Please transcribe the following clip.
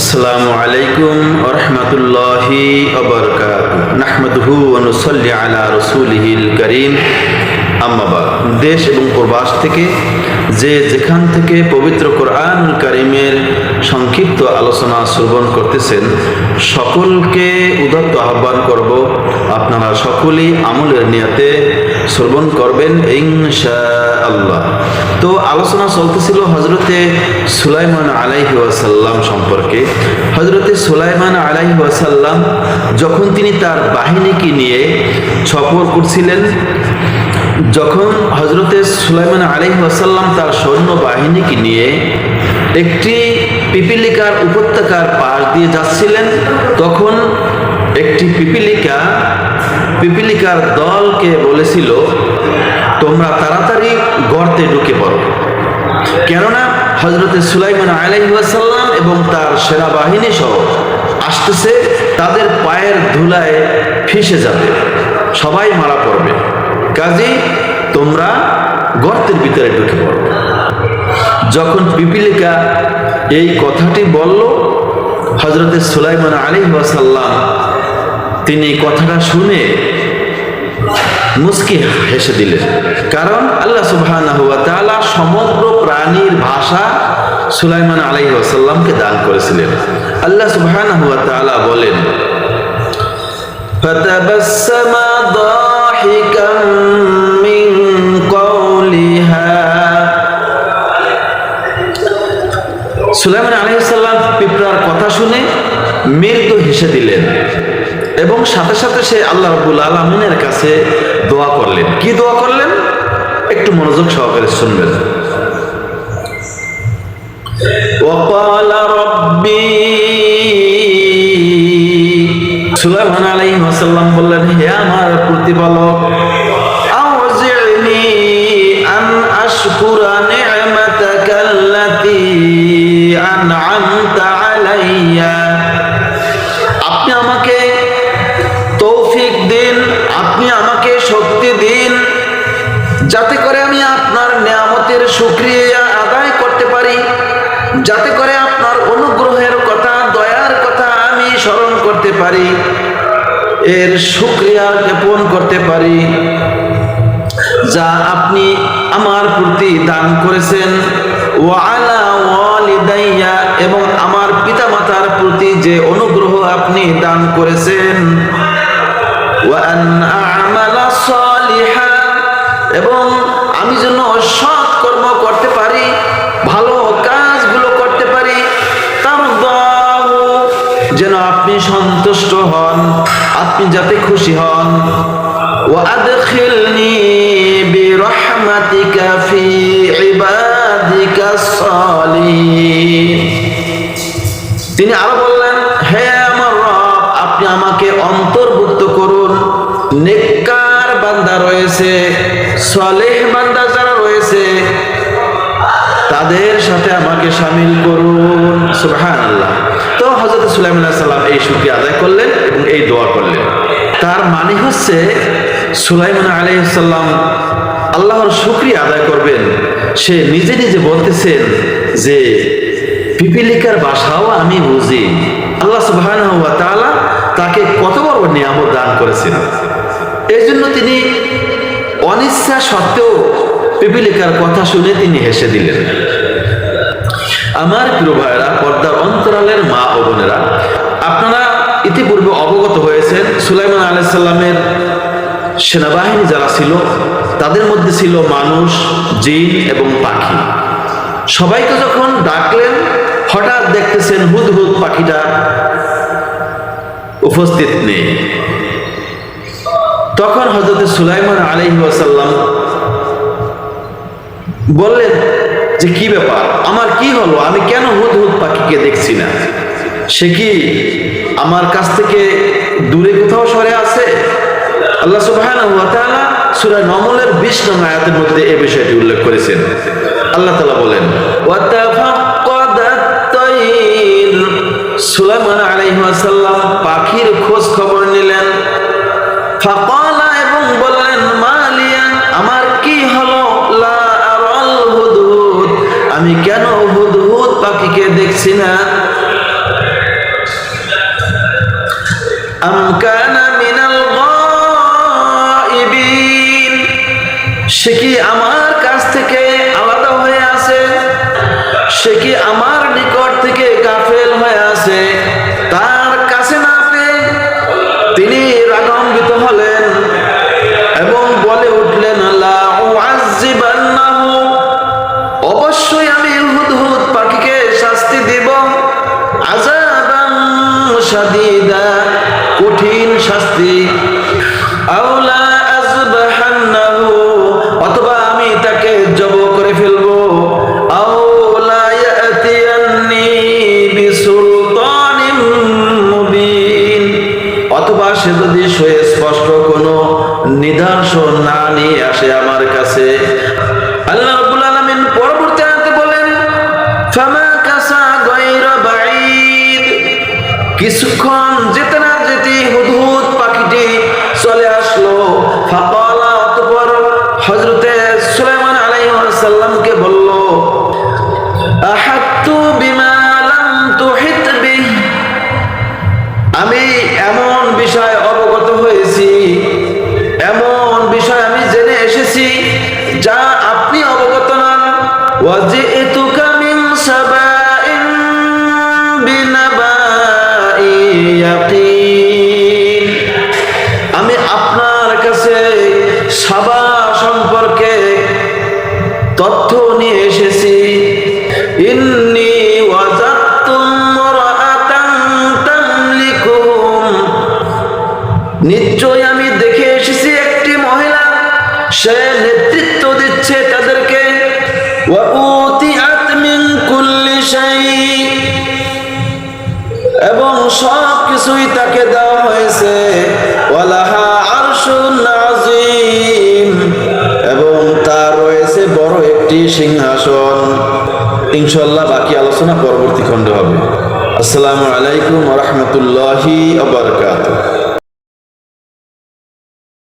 আসসালামু আলাইকুম রহমতুল্লাহি নাহমাদুহু অনুসল্লি আলা রসুলহিল করিম। আম্মাবা দেশ এবং প্রবাস থেকে যে যেখান থেকে পবিত্র কোরআনুল করিমের শ্রবণ করতেছেন। সকলকে উদত্ত আহ্বান করব। আপনারা সকলেই আমলের নিয়তে শ্রবণ করবেন আল্লাহ তো আলোচনা চলতেছিল হজরতে সুলাইমান আলাইহি ওয়াসাল্লাম সম্পর্কে। হজরতে সুলাইমান আলাইহি ওয়াসাল্লাম যখন তিনি তার বাহিনীকে নিয়ে সফর করছিলেন, যখন হজরতে সুলাইমান আলাইহি ওয়াসাল্লাম তার সৈন্য বাহিনীকে নিয়ে একটি পিপিলিকার উপত্যকার পাশ দিয়ে যাচ্ছিলেন, তখন একটি পিপিলিকা পিপিলিকার দলকে বলেছিল, তোমরা তাড়াতাড়ি গর্তে ঢুকে পড়ো। কেননা হজরতে সুলাইমান আলাইসাল্লাম এবং তার সেনাবাহিনী সহ আসতেছে, তাদের পায়ের ধুলায় ফিসে যাবে, সবাই মারা পড়বে। কাজেই তোমরা গর্তের ভিতরে ঢুকে পড়ো। যখন পিপিলিকা এই কথাটি বলল হজরতে সুলাইমান আলী ওয়াসাল্লাম। তিনি কথাটা শুনে মুস্কি হেসে দিলেন। কারণ আল্লাহ সুবাহ সমগ্র প্রাণীর ভাষা সুলাইমান আলাই আসাল্লামকে দান করেছিলেন। আল্লাহ সুবাহ বলেন সুলাইমান আলহিসাল্লাম পিঁপড়ার কথা শুনে মৃত্যু হেসে দিলেন এবং সাথে সাথে সে আল্লাহ রবুল আলমিনের কাছে দোয়া করলেন। কি দোয়া করলেন? একটু মনোযোগ সহকারে শুনবেন। সুলাইমান আলহিম বললেন, হে আমার প্রতিপালক আশকুরা নি'মাতাকা আল্লাতী আন'আমতা আলাইয়া আপনি আমাকে তৌফিক দিন, আপনি আমাকে শক্তি দিন, যাতে করে আমি আপনার নিয়ামতের সুক্রিয়া আদায় করতে পারি, যাতে করে আপনার অনুগ্রহের কথা, দয়ার কথা আমি স্মরণ করতে পারি, এর সুক্রিয়া জ্ঞাপন করতে পারি, যা আপনি আমার প্রতি দান করেছেন। ওয়ালা ওয়ালিদাইয়া, এবং আমার পিতা মাতার প্রতি যে অনুগ্রহ আপনি দান করেছেন। এবং আমি যেন সৎ কর্ম করতে পারি, ভালো কাজগুলো করতে পারি তার যেন আপনি সন্তুষ্ট হন, আপনি যাতে খুশি হন। وأدخلني برحمتك في عبادك الصالحين তিনি আরো বললেন হে আমার রব আপনি আমাকে অন্তর্ভুক্ত করুন নেককার বান্দা রয়েছে সলেহ বান্দা যারা রয়েছে তাদের সাথে আমাকে সামিল করুন সুবহান আল্লাহ তো হজরত সুলাইমান সাল্লাম এই শুক্রিয়া আদায় করলেন এবং এই দোয়া করলেন তার মানে হচ্ছে সুলাইমান আলাইসাল্লাম আল্লাহর শুক্রিয়া আদায় করবেন। সে নিজে নিজে বলতেছেন যে, পিপিলিকার বাসাও আমি বুঝি। আল্লাহ সুবহান তাকে কত বড় নিয়ামত দান করেছেন। এই জন্য তিনি অনিচ্ছা সত্ত্বেও পিপিলিকার কথা শুনে তিনি হেসে দিলেন। আমার প্রিয় ভাইয়েরা, পর্দার অন্তরালের মা ও বোনেরা, আপনারা ইতিপূর্বে অবগত হয়েছেন সুলাইমান আলাইসাল্লামের সেনাবাহিনী যারা ছিল, তাদের মধ্যে ছিল মানুষ, জিন এবং পাখি। সবাইকে যখন ডাকলেন, হঠাৎ দেখতেছেন হুদহুদ পাখিটা উপস্থিত নেই। তখন হজরত সুলাইমান আলহি ওয়াসাল্লাম বললেন, যে কি ব্যাপার? আমার কি হলো? আমি কেন হুদ হুদ পাখিকে দেখছি না? সে কি আমার কাছ থেকে দূরে কোথাও সরে আছে? আল্লাহ তাআলা সূরা নমলের 20 নং আয়াতের মধ্যে এই বিষয়টি উল্লেখ করেছেন। আল্লাহ তালা বলেন সুলাইমান আলাইহিস সালাম পাখির খোঁজ খবর নিলেন। ফাকালা এবং বললেন, মালিয়া, আমার কি হলো? লা আরাল হুদহুদ আমি কেন হুদহুদ পাখিকে দেখছি না? আম সে কি আমার কাছ থেকে আলাদা হয়ে আছে? সে কি আমার নিকট থেকে গাফেল হয়ে আছে? তার কাছে না তিনি রাগান্বিত হলেন এবং বলে উঠলেন উআযিবান্নাহু অবশ্যই আমি হুদহুদ পাখিকে শাস্তি দেব। শাদীদা, কঠিন শাস্তি কিছুক্ষণ যেতে না যেতে হুদহুদ পাখিটি চলে আসলো। ফাকালা অতঃপর হযরতে সুলাইমান আলাইহিস সালামকে বলল, আহাত্তু বিমা লাম তুহিত আমি এমন বিষয় অবগত হয়েছি, এমন বিষয় আমি জেনে এসেছি যা আপনি অবগত নন। ওয়াজিতুকা মিন ইয়াকিন আমি আপনার কাছে সাবা সম্পর্কে তথ্য নিয়ে এসেছি। নিশ্চয় আমি দেখে এসেছি একটি মহিলা। সে নেতৃত্ব দিচ্ছে তাদেরকে। শাই এবং সব কিছুই তাকে দেওয়া হয়েছে। ওয়ালাহা আরশুন আযীম। এবং তার রয়েছে বড় একটি সিংহাসন। ইনশাল্লাহ বাকি আলোচনা পরবর্তী খণ্ডে হবে। আসসালামু আলাইকুম রাহমাতুল্লাহি